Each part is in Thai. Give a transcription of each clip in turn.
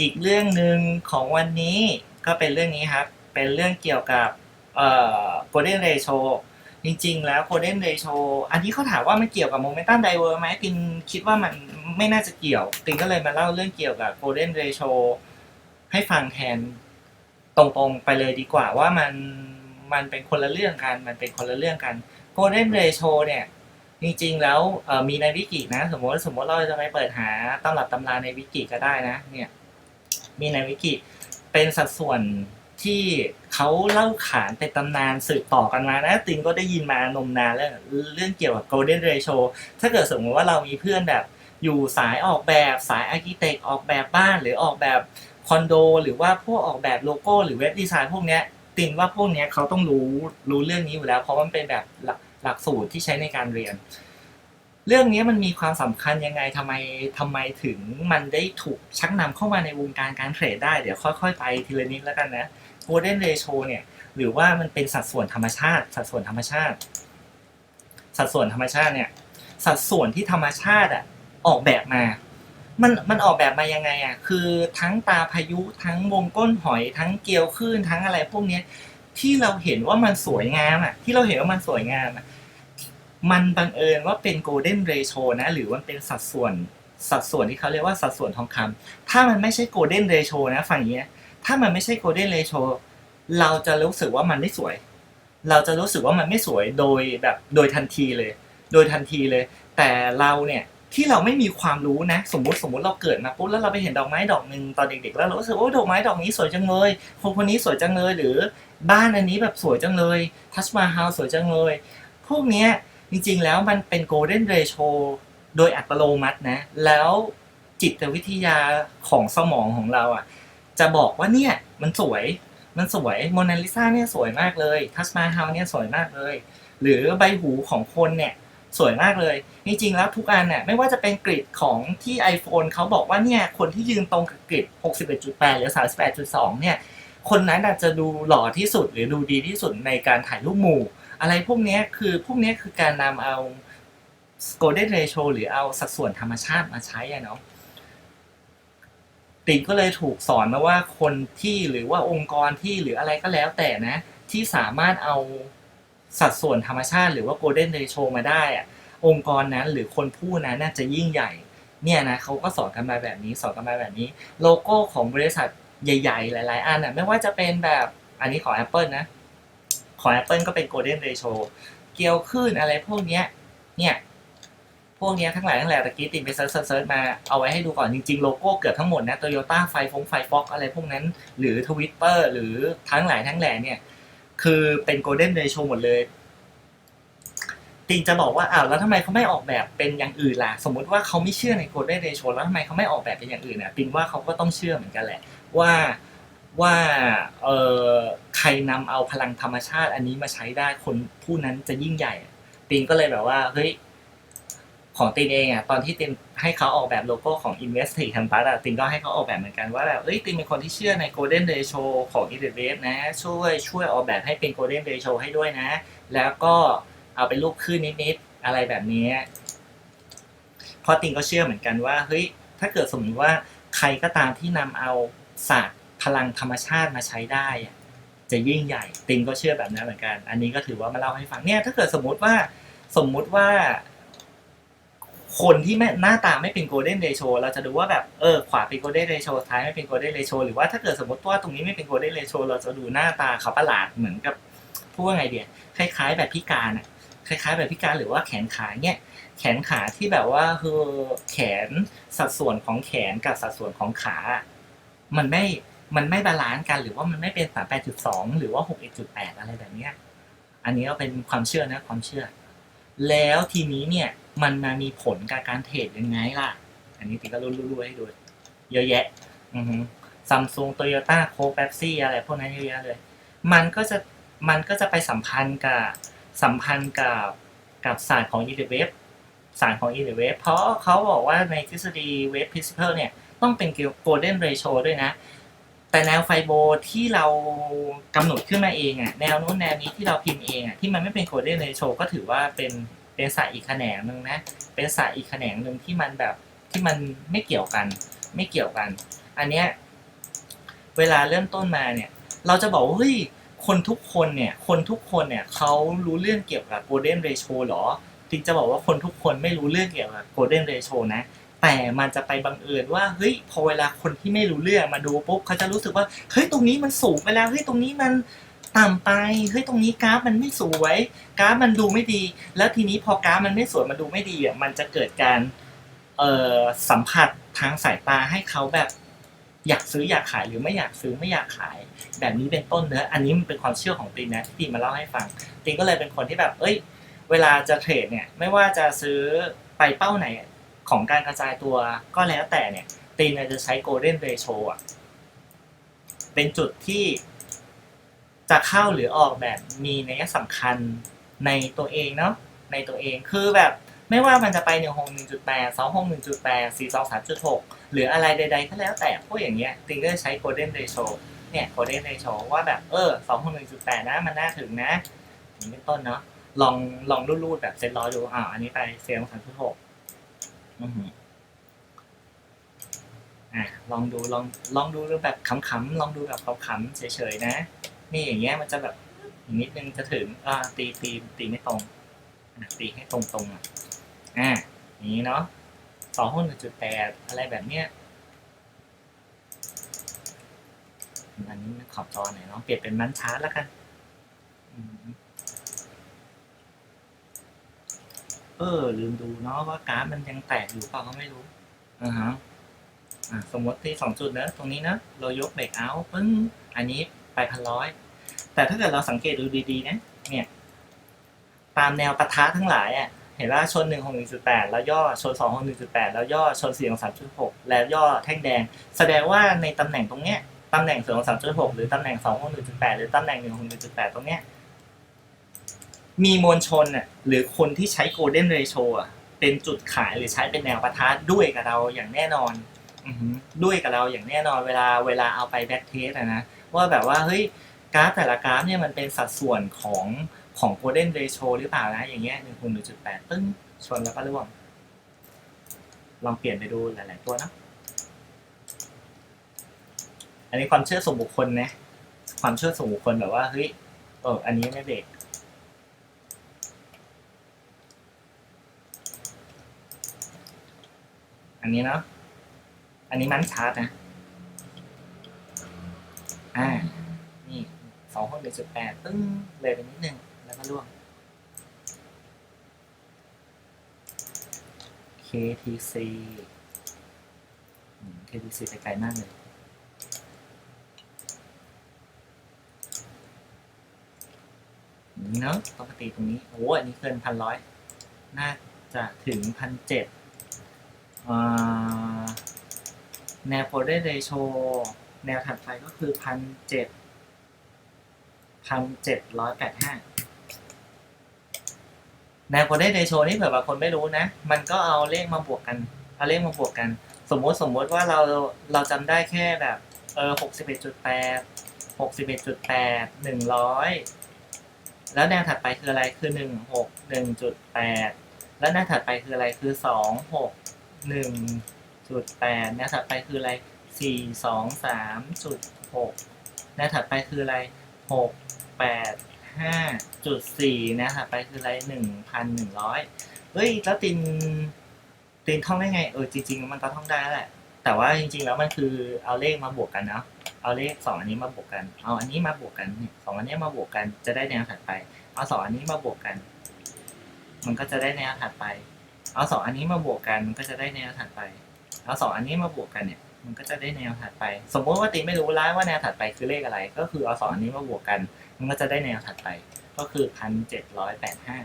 อีกเรื่องหนึ่งของวันนี้ก็เป็นเรื่องนี้ครับ เป็นเรื่องเกี่ยวกับเอ่อ golden ratio จริงๆ แล้ว golden ratio อันนี้เขาถามว่ามันเกี่ยวกับ momentum diver ไหมตินคิดว่ามันไม่น่าจะเกี่ยว ตินก็เลยมาเล่าเรื่องเกี่ยวกับ golden ratio ให้ฟังแทนตรงๆไปเลยดีกว่าว่ามันมันเป็นคนละเรื่องกัน มันเป็นคนละเรื่องกัน golden ratio เนี่ยจริงๆ แล้วมีในวิกินะ สมมติสมมติเราจะไปเปิดหาตำรับตำราในวิกิก็ได้นะเนี่ย มีในวิกิเป็นสัดส่วนที่เขาเล่าขานเป็นตำนานสืบต่อกันมานะติงก็ได้ยินมานมนานแล้วเรื่องเกี่ยวกับ golden ratio ถ้าเกิดสมมติว่าเรามีเพื่อนแบบ อยู่สายออกแบบสายอาร์เคเต็กออกแบบบ้านหรือออกแบบคอนโด หรือว่าพวกออกแบบโลโก้หรือเว็บดีไซน์พวกเนี้ยตินว่าพวกเนี้ยเขาต้องรู้รู้เรื่องนี้อยู่แล้ว เพราะมันเป็นแบบหลักสูตรที่ใช้ในการเรียน เรื่องนี้มันมีความสำคัญยังไงทำไมทำไมถึงมันได้ถูกชักนำเข้ามาในวงการการเทรดได้เดี๋ยวค่อยๆ ไปทีละนิดแล้วกันนะ golden ratio เนี่ยหรือว่ามันเป็นสัดส่วนธรรมชาติ สัดส่วนธรรมชาติ สัดส่วนธรรมชาติเนี่ยสัดส่วนที่ธรรมชาติอะออกแบบมา มันมันออกแบบมายังไงอะคือทั้งตาพายุทั้งวงก้นหอยทั้งเกลียวคลื่นทั้งอะไรพวกเนี้ยที่เราเห็นว่ามันสวยงามอะที่เราเห็นว่ามันสวยงามอะ มันบังเอิญว่าเป็น golden ratio นะ หรือว่าเป็นสัดส่วนสัดส่วนที่เขาเรียกว่าสัดส่วนทองคำถ้ามันไม่ใช่ golden ratio นะฝั่งนี้ถ้ามันไม่ใช่ golden ratio เราจะรู้สึกว่ามันไม่สวย เราจะรู้สึกว่ามันไม่สวยโดยแบบโดยทันทีเลย โดยทันทีเลย แต่เราเนี่ยที่เราไม่มีความรู้นะ สมมติสมมติเราเกิดมาปุ๊บแล้วเราไปเห็นดอกไม้ดอกหนึ่งตอนเด็กๆแล้วเรารู้สึกว่าดอกไม้ดอกนี้สวยจังเลยคนคนนี้สวยจังเลยหรือบ้านอันนี้แบบสวยจังเลยทัชมาฮาลสวยจังเลย พวกเนี้ย จริงๆแล้วมันเป็นโกลเด้นเรโชโดยอัตโนมัตินะ แล้วจิตวิทยาของสมองของเราอะ จะบอกว่าเนี่ยมันสวย มันสวยโมนาลิซาเนี่ยสวยมากเลยทัชมาฮาเนี่ยสวยมากเลย หรือใบหูของคนเนี่ยสวยมากเลย จริงๆแล้วทุกอันเนี่ยไม่ว่าจะเป็นกริดของที่ iPhone เขาบอกว่าเนี่ยคนที่ยืนตรงกับกริด 61.8 หรือ 38.2 เนี่ย คนนั้นอาจจะดูหล่อที่สุดหรือดูดีที่สุดในการถ่ายรูปหมู่ อะไรพวกนี้คือพวกนี้คือการนำเอา golden ratio หรือเอาสัดส่วนธรรมชาติมาใช้อะเนาะติงก็เลยถูกสอนมาว่าคนที่หรือว่าองค์กรที่หรืออะไรก็แล้วแต่นะ ที่สามารถเอาสัดส่วนธรรมชาติหรือว่า golden ratio มาได้อะองค์กรนั้นหรือคนผู้นั้นน่าจะยิ่งใหญ่เนี่ยนะเขาก็สอนกันมาแบบนี้สอนกันมาแบบนี้ โลโก้ของบริษัทใหญ่ ๆ หลาย ๆ อันอะไม่ว่าจะเป็นแบบอันนี้ของ Apple นะ ของ Apple ก็เป็น golden ratio เกียวขึ้นอะไรพวกเนี้ยเนี่ยพวกเนี้ยทั้งหลายทั้งแหล่ตะกี้ติดไปเซิร์ชเซิร์ชมาเอาไว้ให้ดูก่อนจริงๆ โลโก้เกือบทั้งหมดนะโตโยต้าไฟฟงไฟฟ็อกอะไรพวกนั้น หรือ Twitter หรือทั้งหลายทั้งแหล่เนี่ย คือเป็น golden ratio หมดเลยติงจะบอกว่าอ้าวแล้วทำไมเขาไม่ออกแบบเป็นอย่างอื่นล่ะ สมมติว่าเขาไม่เชื่อใน golden ratio แล้วทำไมเขาไม่ออกแบบเป็นอย่างอื่นอะติงว่าเขาก็ต้องเชื่อเหมือนกันแหละว่า ว่าเออใครนำเอาพลังธรรมชาติอันนี้มาใช้ได้คนผู้นั้นจะยิ่งใหญ่ติงก็เลยแบบว่าเฮ้ยของตินเองอะตอนที่ตินให้เขาออกแบบโลโก้ของ Invest t e c Campus อะตินก็ให้เขาออกแบบเหมือนกันว่าแบบเอ้ยตินเป็นคนที่เชื่อใน Golden Ratio ของ e l e v a t นะ ช่วยช่วยออกแบบให้เป็น Golden Ratio ให้ด้วยนะ แล้วก็เอาเป็นรูปขึ้นนิดๆอะไรแบบนี้เพราะติงก็เชื่อเหมือนกันว่าเฮ้ยถ้าเกิดสมมติว่าใครก็ตามที่นำเอาศาสตร์ พลังธรรมชาติมาใช้ได้อะจะยิ่งใหญ่ติงก็เชื่อแบบนั้นเหมือนกัน อันนี้ก็ถือว่ามาเล่าให้ฟังเนี่ยถ้าเกิดสมมุติว่าสมมุติว่า คนที่ไม่หน้าตาไม่เป็น golden ratio เราจะดูว่าแบบเออขวาเป็น golden ratio ท้ายไม่เป็น golden ratio หรือว่าถ้าเกิดสมมติว่าตรงนี้ไม่เป็น golden ratio เราจะดูหน้าตาเขาประหลาดเหมือนกับพูดว่าไงเดียคล้ายๆ แบบพิการอะคล้ายๆ แบบพิการหรือว่าแขนขาเนี่ยแขนขาที่แบบว่าคือแขนสัดส่วนของแขนกับสัดส่วนของขา มันไม่ มันไม่บาลานซ์กันหรือว่ามันไม่เป็นสามแปดจุดสองหรือว่าหกเอ็ดจุดแปดอะไรแบบเนี้ย อันนี้ก็เป็นความเชื่อนะความเชื่อ แล้วทีนี้เนี่ยมันมามีผลกับการเทรดยังไงล่ะ อันนี้ติก็รู้ๆให้ดูเยอะแยะ อือฮึซัมซุงโตโยต้าโคเป๊ปซี่อะไรพวกนั้นเยอะแยะเลย มันก็จะมันก็จะไปสัมพันธ์กับสัมพันธ์กับกับศาสตร์ของอีเดเวฟศาสตร์ของอีเดเวฟเพราะเขาบอกว่าในทฤษฎีเวฟ principle เนี่ยต้องเป็น golden ratio ด้วยนะ แต่แนวไฟโบที่เรากำหนดขึ้นมาเองอะแนวนู้นแนวนี้ที่เราพิมพ์เองอะที่มันไม่เป็น golden ratio ก็ถือว่าเป็นเป็นศาสตร์อีกแขนงหนึ่งนะ เป็นศาสตร์อีกแขนงหนึ่งที่มันแบบที่มันไม่เกี่ยวกัน ไม่เกี่ยวกัน อันเนี้ยเวลาเริ่มต้นมาเนี่ย เราจะบอกว่าเฮ้ยคนทุกคนเนี่ยคนทุกคนเนี่ยเขารู้เรื่องเกี่ยวกับ golden ratio หรอจริงจะบอกว่าคนทุกคนไม่รู้เรื่องเกี่ยวกับ golden ratio นะ แต่มันจะไปบังเอิญว่าเฮ้ยพอเวลาคนที่ไม่รู้เรื่องมาดูปุ๊บเขาจะรู้สึกว่าเฮ้ยตรงนี้มันสูงไปแล้วเฮ้ยตรงนี้มันต่ำไปเฮ้ยตรงนี้กราฟมันไม่สวย กราฟมันดูไม่ดี แล้วทีนี้พอกราฟมันไม่สวยมันดูไม่ดีอะมันจะเกิดการเอ่อสัมผัสทางสายตาให้เขาแบบอยากซื้ออยากขายหรือไม่อยากซื้อไม่อยากขาย แบบนี้เป็นต้นเนอะอันนี้มันเป็นความเชื่อของตีนนะที่ตีมาเล่าให้ฟังตีก็เลยเป็นคนที่แบบ เอ้ย เวลาจะเทรดเนี่ย ไม่ว่าจะซื้อไปเป้าไหน ของการกระจายตัวก็แล้วแต่เนี่ยตีนจะใช้ golden ratio อะเป็นจุดที่จะเข้าหรือออกแบบมีนัยสำคัญในตัวเองเนาะในตัวเองคือแบบไม่ว่ามันจะไปหนึ่งหกหนึ่งจุดแปดสองหกหนึ่งจุดแปดสี่สองสามจุดหกหรืออะไรใดๆก็แล้วแต่พวกอย่างเงี้ยตีนก็ใช้ golden ratio เนี่ย golden ratio ว่าแบบเออสองหกหนึ่งจุดแปดนะมันน่าถึงนะอย่างเป็นต้นเนาะลองลองรูดๆแบบเซ็ตร้อยดูอ่าอันนี้ไปเซลล์สามจุดหก อ่าลองดูลองลองดูแบบขำๆลองดูแบบขำๆเฉยๆนะ นี่อย่างเงี้ยมันจะแบบอีกนิดนึงจะถึงอ่าตีตีตีไม่ตรงตีให้ตรงๆอะอ่าอย่างนี้เนาะสองหกหนึ่งจุดแปดอะไรแบบเนี้ยอันนี้ขอบจอหน่อยเนาะเปลี่ยนเป็นมันชาร์ตแล้วกันอืม เออ ลืมดูเนาะว่ากราฟมันยังแตกอยู่เปล่าก็ไม่รู้อ่าฮะอ่าสมมติที่สองจุดนะ ตรงนี้นะ เรายกเบรกเอาท์ปึ้ง อันนี้ไปพันร้อย แต่ถ้าเกิดเราสังเกตดูดีๆนะ เนี่ย ตามแนวปะทะทั้งหลายอะ เห็นว่าชนหนึ่งของหนึ่งจุดแปดแล้วย่อชนสองของหนึ่งจุดแปดแล้วย่อชนสี่ของสามจุดหกแล้วย่อแท่งแดง แสดงว่าในตำแหน่งตรงเนี้ยตำแหน่งสองของสามจุดหกหรือตำแหน่งสองของหนึ่งจุดแปดหรือตำแหน่งหนึ่งของหนึ่งจุดแปดตรงเนี้ย มีมวลชนน่ะหรือคนที่ใช้ golden ratio อะเป็นจุดขายหรือใช้เป็นแนวประทะด้วยกับเราอย่างแน่นอนด้วยกับเราอย่างแน่นอนเวลาเวลาเอาไปแบ็กเทสอะนะว่าแบบว่าเฮ้ยกราฟแต่ละกราฟเนี่ยมันเป็นสัดส่วนของของ golden ratio หรือเปล่านะอย่างเงี้ยหนึ่งคูณหนึ่งจุดแปดตึ้งชนแล้วก็ร่วงลองเปลี่ยนไปดูหลาย ๆ ตัวนะอันนี้ความเชื่อส่วนบุคคลนะความเชื่อส่วนบุคคลแบบว่าเฮ้ยเอออันนี้ไม่เบรก อันนี้เนาะ อันนี้มันชาร์จนะ อ่า นี่สองหกหนึ่งจุดแปดตึ้งเลยไปนิดนึง แล้วก็ล่วง KTC KTC ไปไกลมากเลย นี่เนาะปกติตรงนี้ โอ้อันนี้เกินพันร้อย น่าจะถึงพันเจ็ด อ่า แนวโพลเดอร์เรโชแนวถัดไปก็คือพันเจ็ดพันเจ็ดร้อยแปดห้าแนวโพลเดอร์เรโชนี่เผื่อบางคนไม่รู้นะ มันก็เอาเลขมาบวกกัน เอาเลขมาบวกกัน สมมติสมมติว่าเราเราจำได้แค่แบบเออหกสิบเอ็ดจุดแปดหกสิบเอ็ดจุดแปดหนึ่งร้อยแล้วแนวถัดไปคืออะไรคือหนึ่งหกหนึ่งจุดแปดแล้วแนวถัดไปคืออะไรคือสองหกหนึ่ง จุดแปดแนวถัดไปคืออะไรสี่สองสามจุดหกแนวถัดไปคืออะไรหกแปดห้าจุดสี่นวถัดไปคืออะไรหนึ่งพันหนึ่งร้อยเฮ้ยแล้วตินตินท่องได้ไงเออจริง ๆ มันก็ท่องได้แหละ แต่ว่าจริง ๆ แล้วมันคือเอาเลขมาบวกกันเนาะเอาเลขสองอันนี้มาบวกกัน เอาอันนี้มาบวกกันสองอันนี้มาบวกกันจะได้แนวถัดไป เอาสองอันนี้มาบวกกัน มันก็จะได้แนวถัดไป เอาสองอันนี้มาบวกกันมันก็จะได้แนวถัดไป เอาสองอันนี้มาบวกกันเนี่ยมันก็จะได้แนวถัดไป สมมติว่าตีไม่รู้แล้วว่าแนวถัดไปคือเลขอะไร ก็คือเอาสองอันนี้มาบวกกัน มันก็จะได้แนวถัดไป ก็คือพันเจ็ดร้อยแปดห้า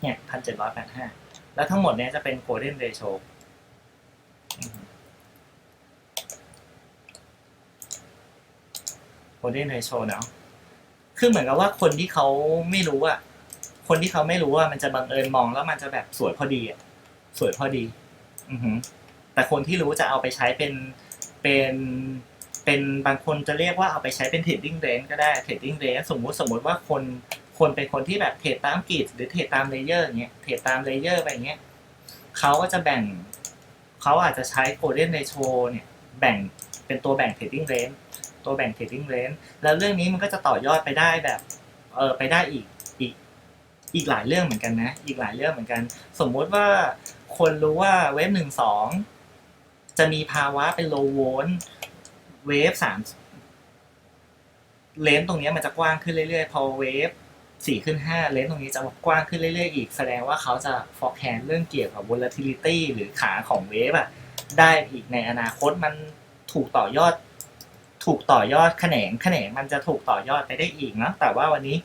เนี่ยพันเจ็ดร้อยแปดห้าแล้วทั้งหมดเนี้ยจะเป็น golden ratio golden ratio เนาะคือเหมือนกับว่าคนที่เขาไม่รู้อะคนที่เขาไม่รู้ว่ามันจะบังเอิญมองแล้วมันจะแบบสวยพอดีอะสวยพอดี อือหือแต่คนที่รู้จะเอาไปใช้เป็นเป็นเป็นบางคนจะเรียกว่าเอาไปใช้เป็นเทรดดิ้งเรนก็ได้เทรดดิ้งเรนสมมุติสมมุติว่าคนคนเป็นคนที่แบบเทรดตามกริดหรือเทรดตามเลเยอร์เงี้ยเทรดตามเลเยอร์ไปเงี้ยเขาก็จะแบ่งเขาอาจจะใช้โกลเด้นเรโชเนี่ยแบ่งเป็นตัวแบ่ง trading range ตัวแบ่ง trading range แล้วเรื่องนี้มันก็จะต่อยอดไปได้แบบเออไปได้อีกอีกอีกหลายเรื่องเหมือนกันนะ อีกหลายเรื่องเหมือนกัน สมมุติว่า คนรู้ว่าเวฟหนึ่งสองจะมีภาวะเป็น low volt เวฟสามเลนส์ตรงนี้มันจะกว้างขึ้นเรื่อยๆ พอเวฟสี่ขึ้นห้าเลนส์ตรงนี้จะกว้างขึ้นเรื่อยๆ อีก แสดงว่าเขาจะ forecast เรื่องเกี่ยวกับ volatility หรือขาของเวฟอะได้อีกในอนาคตมันถูกต่อยอด ถูกต่อยอดแขนงแขนงมันจะถูกต่อยอดไปได้อีกนะแต่ว่าวันนี้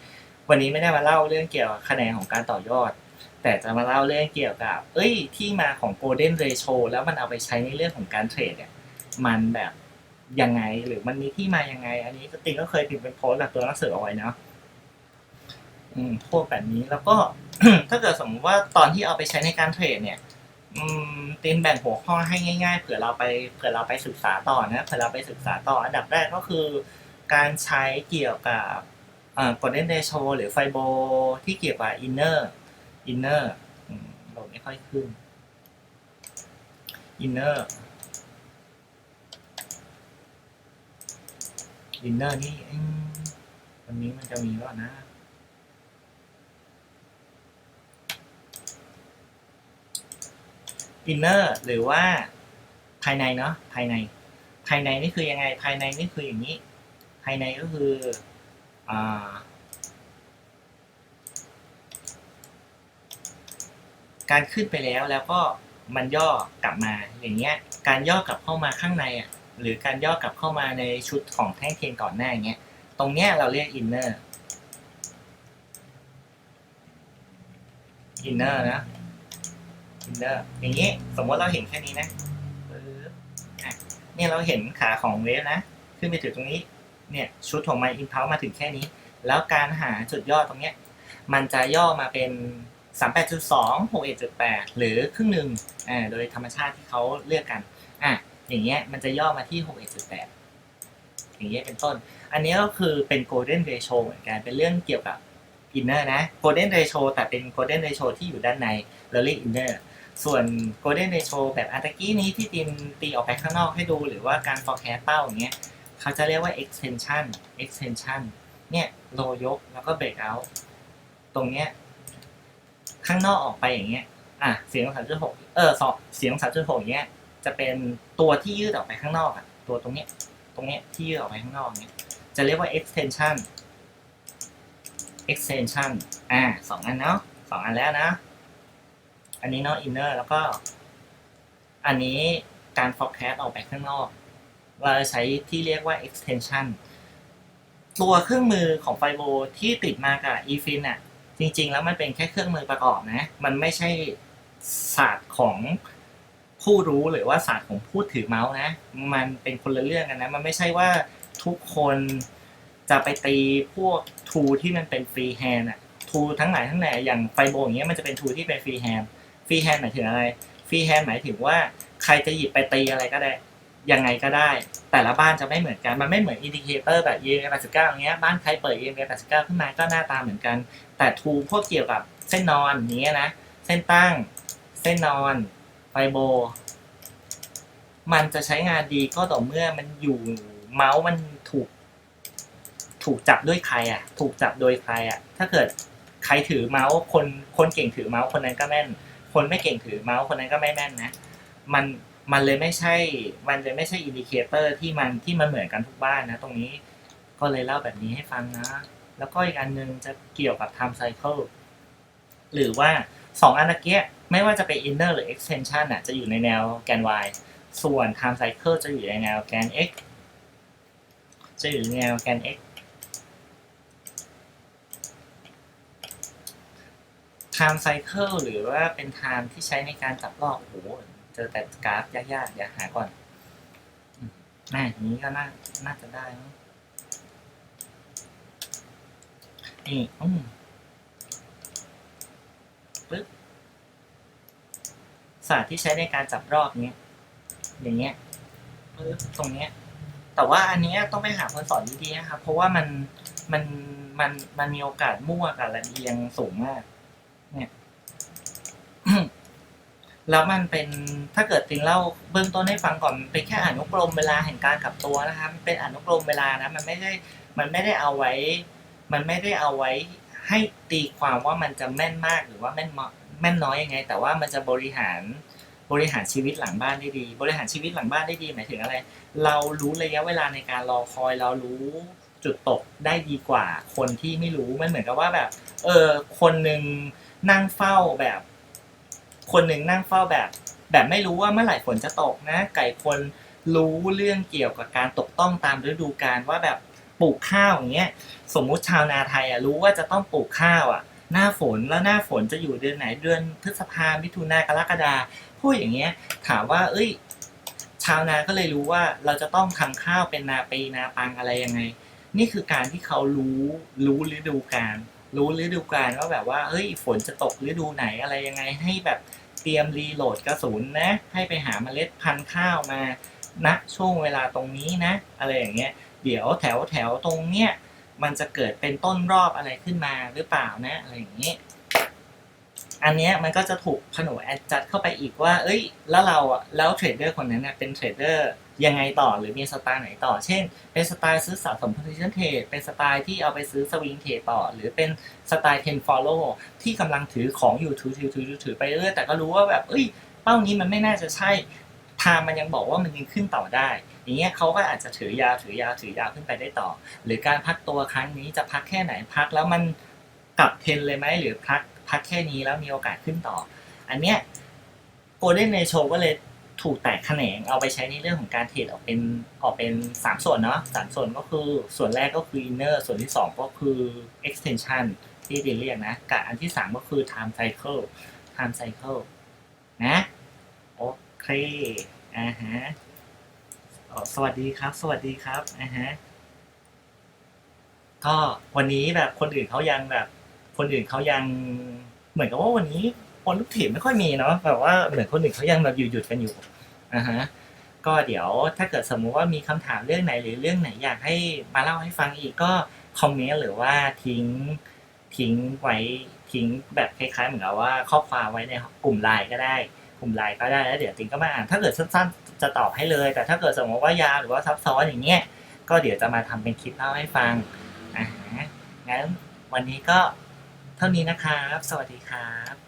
วันนี้ไม่ได้มาเล่าเรื่องเกี่ยวกับแขนงของการต่อยอด แต่จะมาเล่าเรื่องเกี่ยวกับ เอ้ย ที่มาของ golden ratio แล้วมันเอาไปใช้ในเรื่องของการเทรดเนี่ย มันแบบยังไงหรือมันมีที่มายังไง อันนี้ติงก็เคยพิมพ์เป็นโพสต์แบบตัวหนังสือเอาไว้เนาะอืมพวกแบบนี้แล้วก็ถ้าเกิดสมมติว่าตอนที่เอาไปใช้ในการเทรดเนี่ย อืมตินแบ่งหัวข้อให้ง่ายๆเผื่อเราไปเผื่อเราไปศึกษาต่อนะเผื่อเราไปศึกษาต่ออันดับแรกก็คือ การใช้เกี่ยวกับอ่า golden ratio หรือไฟโบที่เกี่ยวกับ inner inner อื มโหลดไม่ค่อยขึ้น inner inner นี่อืมวันนี้มันจะมีว่านะ inner หรือว่าภายในเนาะภายใน ภายในนี่คือยังไง ภายในนี่คืออย่างนี้ ภายในก็คืออ่า การขึ้นไปแล้วแล้วก็มันย่อกลับมาอย่างเงี้ย การย่อกลับเข้ามาข้างในอะหรือการย่อกลับเข้ามาในชุดของแท่งเทียนก่อนหน้าอย่างเงี้ย ตรงเนี้ยเราเรียกอินเนอร์อินเนอร์นะอินเนอร์อย่างนี้สมมติเราเห็นแค่นี้นะปึ๊บอะเนี่ยเราเห็นขาของเวฟนะ ขึ้นไปถึงตรงนี้ เนี่ยชุดของมันอินพาวมาถึงแค่นี้ แล้วการหาจุดย่อตรงเนี้ย มันจะย่อมาเป็น 38.2 61.8 หรือครึ่งหนึ่งอ่าโดยธรรมชาติที่เขาเลือกกันอะอย่างเงี้ยมันจะย่อมาที่ 61.8 อย่างเงี้ยเป็นต้น อันนี้ก็คือเป็น golden ratio เหมือนกันเป็นเรื่องเกี่ยวกับ inner นะ golden ratio แต่เป็น golden ratio ที่อยู่ด้านในเราเรียก inner ส่วน golden ratio แบบอัตกี้นี้ที่ตีนตีออกไปข้างนอกให้ดูหรือว่าการ forecast เป้าอย่างเงี้ยเขาจะเรียกว่า extension extension เนี่ยโลยกแล้วก็ break out ตรงเนี้ย ข้างนอกออกไปอย่างเงี้ย อะเสียงสามจุดหกเออสองเสียงสามจุดหกเงี้ย จะเป็นตัวที่ยืดออกไปข้างนอกอะ ตัวตรงเนี้ย ตรงเนี้ยที่ยืดออกไปข้างนอกเนี้ย จะเรียกว่า extension extension อ่าสองอันเนาะสองอันแล้วนะ อันนี้เนาะ inner แล้วก็ อันนี้การ forecast ออกไปข้างนอก เราใช้ที่เรียกว่า extension ตัวเครื่องมือของไฟโบที่ติดมากับ eFin อะ จริงๆ แล้วมันเป็นแค่เครื่องมือประกอบนะ มันไม่ใช่ศาสตร์ของผู้รู้หรือว่าศาสตร์ของผู้ถือเมาส์นะ มันเป็นคนละเรื่องกันนะ มันไม่ใช่ว่าทุกคนจะไปตีพวกทูที่มันเป็นฟรีแฮนด์อะทูทั้งหลายทั้งแหล่อย่างไฟโบอย่างเงี้ยมันจะเป็นทูที่เป็นฟรีแฮนด์ฟรีแฮนด์หมายถึงอะไรฟรีแฮนด์หมายถึงว่าใครจะหยิบไปตีอะไรก็ได้ ยังไงก็ได้ แต่ละบ้านจะไม่เหมือนกัน มันไม่เหมือนอินดิเคเตอร์แบบ EMA 89อย่างเงี้ย บ้านใครเปิด EMA 89ขึ้นมาก็หน้าตาเหมือนกัน แต่ทูพวกเกี่ยวกับเส้นนอนอย่างเงี้ยนะ เส้นตั้ง เส้นนอน ไฟโบ มันจะใช้งานดีก็ต่อเมื่อมันอยู่เมาส์มันถูก ถูกจับด้วยใครอะ ถูกจับโดยใครอะ ถ้าเกิดใครถือเมาส์คนคนเก่งถือเมาส์คนนั้นก็แม่น คนไม่เก่งถือเมาส์คนนั้นก็ไม่แม่นนะ มัน มันเลยไม่ใช่ มันเลยไม่ใช่อินดิเคเตอร์ที่มันที่มันเหมือนกันทุกบ้านนะ ตรงนี้ก็เลยเล่าแบบนี้ให้ฟังนะ แล้วก็อีกอันหนึงจะเกี่ยวกับ time cycle หรือว่าสองอันเมื่อกี้ไม่ว่าจะเป็น inner หรือ extension อะจะอยู่ในแนวแกน y ส่วน time cycle จะอยู่ในแนวแกน x จะอยู่ในแนวแกน x time cycle หรือว่าเป็น time ที่ใช้ในการจับรอบโอ้โห เจอแต่กราฟยากๆ อย่าหาก่อนอืมน่าอย่างนี้ก็น่า น่าจะได้มั้งนี่อืมปึ๊บศาสตร์ที่ใช้ในการจับรอบเนี้ย อย่างเงี้ยปึ๊บตรงเนี้ย แต่ว่าอันเนี้ยต้องไปหาคนสอนดีๆนะครับ เพราะว่ามัน มัน มัน มันมีโอกาสมั่วกับระเอียงสูงมาก เนี่ย แล้วมันเป็นถ้าเกิดติงเล่าเบื้องต้นให้ฟังก่อนเป็นแค่อนุกรมเวลาแห่งการกลับตัวนะครับมันเป็นอนุกรมเวลานะมันไม่ได้มันไม่ได้เอาไว้ มันไม่ได้เอาไว้ให้ตีความว่ามันจะแม่นมากหรือว่าแม่นแม่นน้อยยังไง แต่ว่ามันจะบริหารบริหารชีวิตหลังบ้านได้ดี บริหารชีวิตหลังบ้านได้ดีหมายถึงอะไร เรารู้ระยะเวลาในการรอคอยเรารู้จุดตกได้ดีกว่า คนที่ไม่รู้มันเหมือนกับว่าแบบ เออคนหนึ่งนั่งเฝ้าแบบ คนหนึ่งนั่งเฝ้าแบบ แบบไม่รู้ว่าเมื่อไหร่ฝนจะตกนะ ไก่คนรู้เรื่องเกี่ยวกับการตกต้องตามฤดูกาลว่าแบบปลูกข้าวอย่างเงี้ยสมมุติชาวนาไทยอะรู้ว่าจะต้องปลูกข้าวอะ หน้าฝนแล้วหน้าฝนจะอยู่เดือนไหนเดือนพฤษภามิถุนากรกฎาพูดอย่างเงี้ยถามว่า เอ้ย ชาวนาก็เลยรู้ว่าเราจะต้องทำข้าวเป็นนาปีนาปังอะไรยังไง นี่คือการที่เขารู้รู้ฤดูกาล รู้ฤดูกาลว่าแบบว่าเฮ้ยฝนจะตกฤดูไหนอะไรยังไง ให้แบบเตรียมรีโหลดกระสุนนะ ให้ไปหาเมล็ดพันธุ์ข้าวมาณช่วงเวลาตรงนี้นะ อะไรอย่างเงี้ยเดี๋ยวแถวแถวตรงเนี้ยมันจะเกิดเป็นต้นรอบอะไรขึ้นมาหรือเปล่านะ อะไรอย่างเงี้ยอันเนี้ยมันก็จะถูกผนวกแอดจัดเข้าไปอีกว่า เอ้ย แล้วเราอะแล้วเทรดเดอร์คนนั้นนะเป็นเทรดเดอร์ ยังไงต่อหรือมีสไตล์ไหนต่อ เช่น เป็นสไตล์ซื้อสะสม position trade เป็นสไตล์ที่เอาไปซื้อสวิงเทรดต่อ หรือเป็นสไตล์ ten follow ที่กำลังถือของอยู่ถือถือถือถือไปเรื่อยแต่ก็รู้ว่าแบบเอ้ยเป้านี้มันไม่น่าจะใช่ทางมันยังบอกว่ามันยังขึ้นต่อได้ อย่างเงี้ยเขาก็อาจจะถือยาวถือยาวถือยาวขึ้นไปได้ต่อ หรือการพักตัวครั้งนี้จะพักแค่ไหนพักแล้วมันกลับเทนเลยไหมหรือพักพักแค่นี้แล้วมีโอกาสขึ้นต่อ อันเนี้ยโกลเด้นเ t โชก็เลย ถูกแตกแขนงเอาไปใช้ในเรื่องของการเทรดออกเป็นออกเป็นสามส่วนเนาะสามส่วนก็คือส่วนแรกก็คือ inner ส่วนที่สองก็คือ extension ที่เรียกนะกับอันที่สามก็คือ time cycle time cycle นะโอเคอ่าฮะสวัสดีครับ สวัสดีครับอ่าฮะก็วันนี้แบบคนอื่นเขายังแบบ คนอื่นเขายังเหมือนกับว่าวันนี้ คนลูกถีบไม่ค่อยมีเนาะแบบว่าเหมือนคนอื่นเขายังแบบอยู่หยุดกันอยู่อ่าฮะก็เดี๋ยวถ้าเกิดสมมุติว่ามีคำถามเรื่องไหนหรือเรื่องไหนอยากให้มาเล่าให้ฟังอีกก็คอมเมนต์หรือว่าทิ้งทิ้งไว้ทิ้งแบบคล้ายๆ เหมือนกับว่าข้อความไว้ในกลุ่มไลน์ก็ได้ กลุ่มไลน์ก็ได้แล้วเดี๋ยวติงก็มาอ่านถ้าเกิดสั้นๆจะตอบให้เลย แต่ถ้าเกิดสมมติว่ายาวหรือว่าซับซ้อนอย่างเงี้ยก็เดี๋ยวจะมาทำเป็นคลิปเล่าให้ฟังอ่าฮะงั้นวันนี้ก็เท่านี้นะครับ สวัสดีครับ